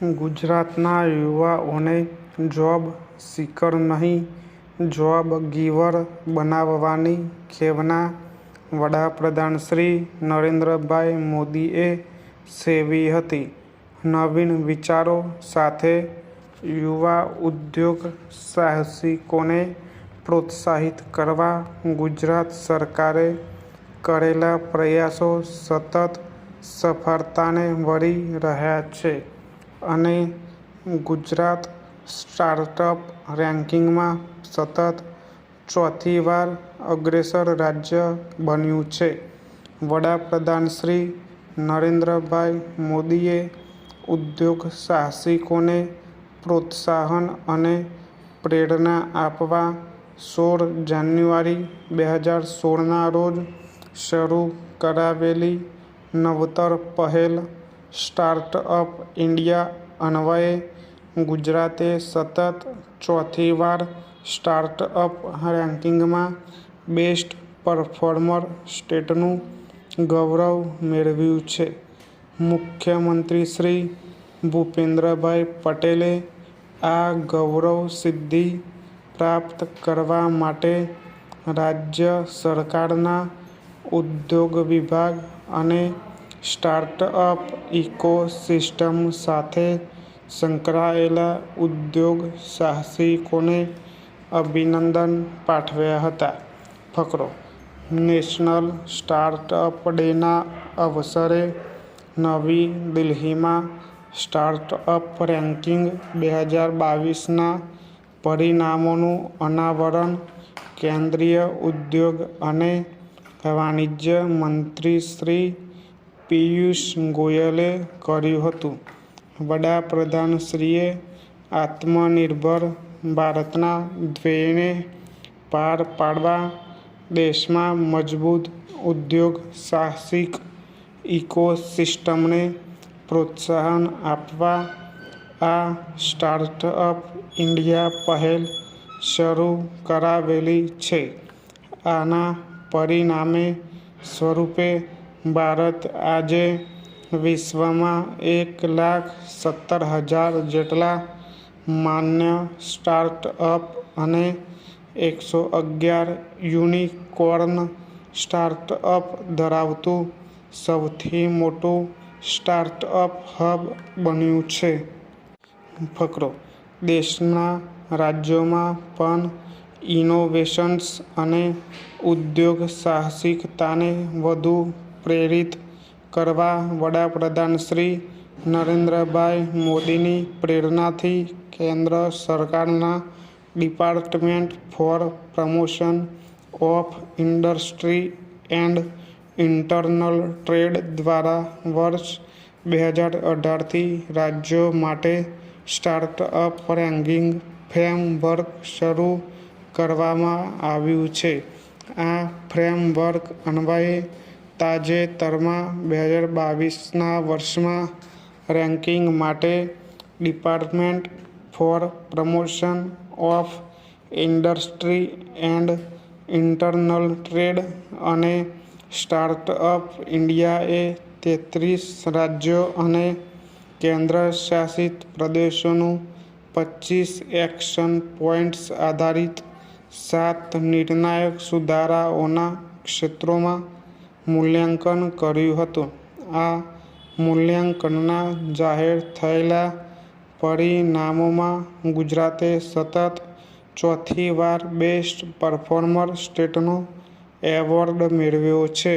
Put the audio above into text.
ગુજરાતના યુવાઓને job seeker નહીં, જોબ ગીવર બનાવવાની ખેવના વડાપ્રધાન શ્રી નરેન્દ્રભાઈ મોદીએ સેવી હતી. નવીન વિચારો સાથે યુવા ઉદ્યોગ સાહસિકોને પ્રોત્સાહિત કરવા ગુજરાત સરકારે કરેલા પ્રયાસો સતત સફળતાને વળી રહ્યા છે. અને ગુજરાત સ્ટાર્ટઅપ રેન્કિંગમાં સતત ચોથી વાર અગ્રેસર રાજ્ય બન્યું છે. વડાપ્રધાન શ્રી નરેન્દ્રભાઈ મોદીએ ઉદ્યોગ સાહસિકોને પ્રોત્સાહન અને પ્રેરણા આપવા સોળ જાન્યુઆરી બે હજાર સોળના રોજ શરૂ કરાવેલી નવતર પહેલ સ્ટાર્ટઅપ ઇન્ડિયા અન્વયે ગુજરાતે સતત ચોથી વાર સ્ટાર્ટઅપ રેન્કિંગમાં બેસ્ટ પરફોર્મર સ્ટેટનું ગૌરવ મેળવ્યું છે. મુખ્યમંત્રી શ્રી ભૂપેન્દ્રભાઈ પટેલે આ ગૌરવ સિદ્ધિ પ્રાપ્ત કરવા માટે રાજ્ય સરકારના ઉદ્યોગ વિભાગ અને સ્ટાર્ટઅપ ઇકોસિસ્ટમ સાથે સંકળાયેલા ઉદ્યોગ સાહસિકોને અભિનંદન પાઠવ્યા હતા? ફકરો, નેશનલ સ્ટાર્ટઅપ ડેના અવસરે નવી દિલ્હીમાં સ્ટાર્ટઅપ રેન્કિંગ બે હજાર બાવીસના પરિણામોનું અનાવરણ કેન્દ્રીય ઉદ્યોગ અને વાણિજ્ય મંત્રીશ્રી પિયુષ ગોયલે કર્યું હતું. વડાપ્રધાનશ્રીએ આત્મનિર્ભર ભારતના ધ્યેયને પાર પાડવા દેશમાં મજબૂત ઉદ્યોગ સાહસિક ઇકોસિસ્ટમને પ્રોત્સાહન આપવા, આ સ્ટાર્ટઅપ ઇન્ડિયા પહેલ શરૂ કરાવેલી છે. આના પરિણામે સ્વરૂપે ભારત આજે વિશ્વમાં એક લાખ સત્તર હજાર જેટલા માન્ય સ્ટાર્ટઅપ અને એકસો અગિયાર યુનિકોર્ન સ્ટાર્ટઅપ ધરાવતું સૌથી મોટું સ્ટાર્ટઅપ હબ બન્યું છે. ફકરો, દેશના રાજ્યોમાં પણ ઇનોવેશન્સ અને ઉદ્યોગ સાહસિકતાને વધુ પ્રેરિત કરવા વડાપ્રધાન શ્રી નરેન્દ્રભાઈ મોદીની પ્રેરણાથી કેન્દ્ર સરકારના department for promotion of industry and internal trade દ્વારા વર્ષ બે હજાર અઢારથી રાજ્યો માટે સ્ટાર્ટઅપ રેન્કિંગ ફ્રેમવર્ક શરૂ કરવામાં આવ્યું છે. આ ફ્રેમવર્ક અન્વયે તાજેતરમાં બે હજાર બાવીસના વર્ષમાં રેન્કિંગ માટે department for promotion of industry and internal trade અને સ્ટાર્ટઅપ ઇન્ડિયાએ તેત્રીસ રાજ્યો અને કેન્દ્રશાસિત પ્રદેશોનું પચ્ચીસ એક્શન પોઇન્ટ્સ આધારિત સાત નિર્ણાયક સુધારાઓના ક્ષેત્રોમાં મૂલ્યાંકન કર્યું હતું. આ મૂલ્યાંકનના જાહેર થયેલા પરિણામોમાં ગુજરાતે સતત ચોથી વાર બેસ્ટ પરફોર્મર સ્ટેટનો એવોર્ડ મેળવ્યો છે.